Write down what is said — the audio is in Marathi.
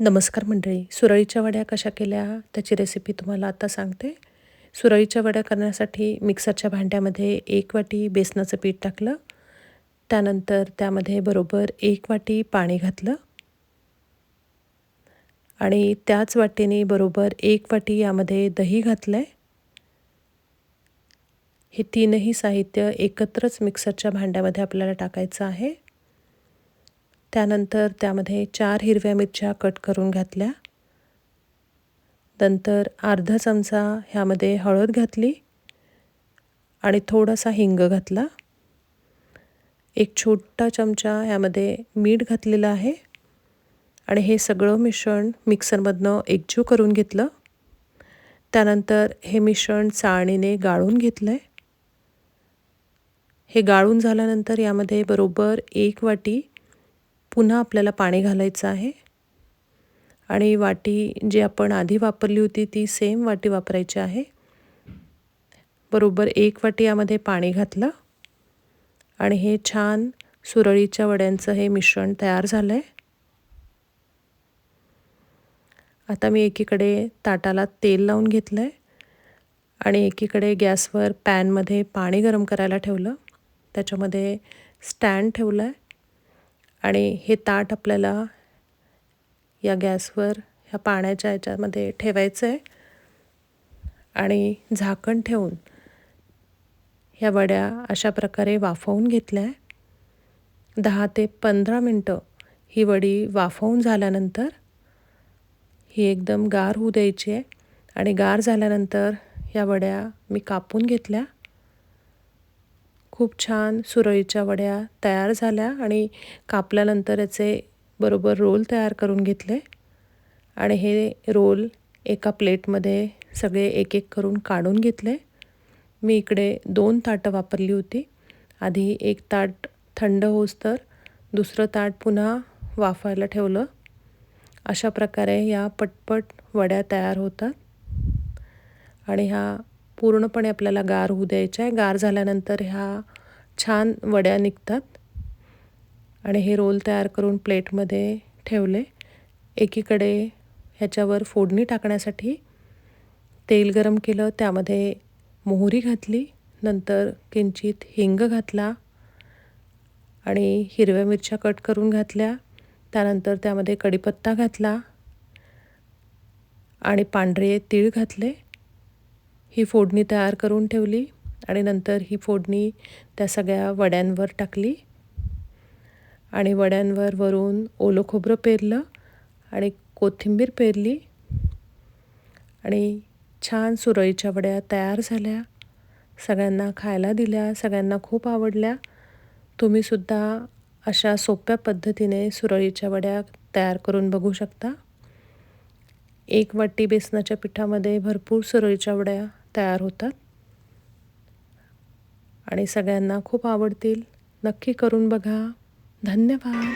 नमस्कार मंडळी. सुरळीच्या वड्या कशा केल्या? त्याची रेसिपी तुम्हाला आता सांगते. सुरळीच्या वड्या करण्यासाठी मिक्सरच्या भांड्यामध्ये एक वाटी बेसनाचं पीठ टाकलं. त्यानंतर त्यामध्ये बरोबर एक वाटी पाणी घातलं. आणि त्याच वाटीने बरोबर एक वाटी यामध्ये दही घातलं आहे हे तीनही साहित्य एकत्रच मिक्सरच्या भांड्यामध्ये आपल्याला टाकायचं आहे. त्यानंतर त्यामध्ये चार हिरव्या मिरच्या कट करून घातल्या. नंतर अर्धा चमचा ह्यामध्ये हळद घातली आणि थोडासा हिंग घातला. एक छोटा चमचा ह्यामध्ये मीठ घातलेलं आहे आणि हे सगळं मिश्रण मिक्सरमधनं एकजीव करून घेतलं. त्यानंतर हे मिश्रण चाळणीने गाळून घेतलं आहे हे गाळून झाल्यानंतर यामध्ये बरोबर एक वाटी पुन्हा आपल्याला पाणी घालायचं आहे. आणि वाटी जी आपण आधी वापरली होती ती सेम वाटी वापरायची आहे. बरोबर एक वाटी यामध्ये पाणी घातलं. आणि हे छान सुरळीच्या वड्यांचं हे मिश्रण तयार झालं आहे आता मी एकीकडे ताटाला तेल लावून घेतलं आहे आणि एकीकडे गॅसवर पॅनमध्ये पाणी गरम करायला ठेवलं. त्याच्यामध्ये स्टँड ठेवलं आहे आणि हे ताट आपल्याला या गॅसवर ह्या पाण्याच्या ह्याच्यामध्ये ठेवायचं आहे आणि झाकण ठेवून ह्या वड्या अशा प्रकारे वाफवून घेतल्या. आहे दहा ते पंधरा मिनटं ही वडी वाफवून झाल्यानंतर ही एकदम गार होऊ द्यायची आहे. आणि गार झाल्यानंतर या वड्या मी कापून घेतल्या. खूप छान सुरळीच्या वड्या तयार झाल्या आणि कापल्यानंतर याचे बरोबर रोल तयार करून घेतले. आणि हे रोल एका प्लेटमध्ये सगळे एक एक करून काढून घेतले. मी इकडे दोन ताटं वापरली होती. आधी एक ताट थंड होस तर दुसरं ताट पुन्हा वाफायला ठेवलं. अशा प्रकारे या पटपट वड्या तयार होतात. आणि ह्या पूर्णपणे आपल्याला गार होऊ द्यायच्या आहे. गार झाल्यानंतर ह्या छान वड्या निघतात. आणि हे रोल तयार करून प्लेटमध्ये ठेवले. एकीकडे ह्याच्यावर फोडणी टाकण्यासाठी तेल गरम केलं. त्यामध्ये मोहरी घातली. नंतर किंचित हिंग घातला. आणि हिरव्या मिरच्या कट करून घातल्या. त्यानंतर त्यामध्ये कढीपत्ता घातला. आणि पांढरे तीळ घातले. ही फोडणी तयार करून ठेवली आणि नंतर ही फोडणी त्या सगळ्या वड्यांवर टाकली आणि वड्यांवर वरून ओलं खोबरं पेरलं आणि कोथिंबीर पेरली आणि छान सुरळीच्या वड्या तयार झाल्या. सगळ्यांना खायला दिल्या सगळ्यांना खूप आवडल्या. तुम्हीसुद्धा अशा सोप्या पद्धतीने सुरळीच्या वड्या तयार करून बघू शकता. एक वाटी बेसनाच्या पिठामध्ये भरपूर सुरळीच्या वड्या तयार होतात. आणि सगळ्यांना खूप आवडतील. नक्की करून बघा. धन्यवाद.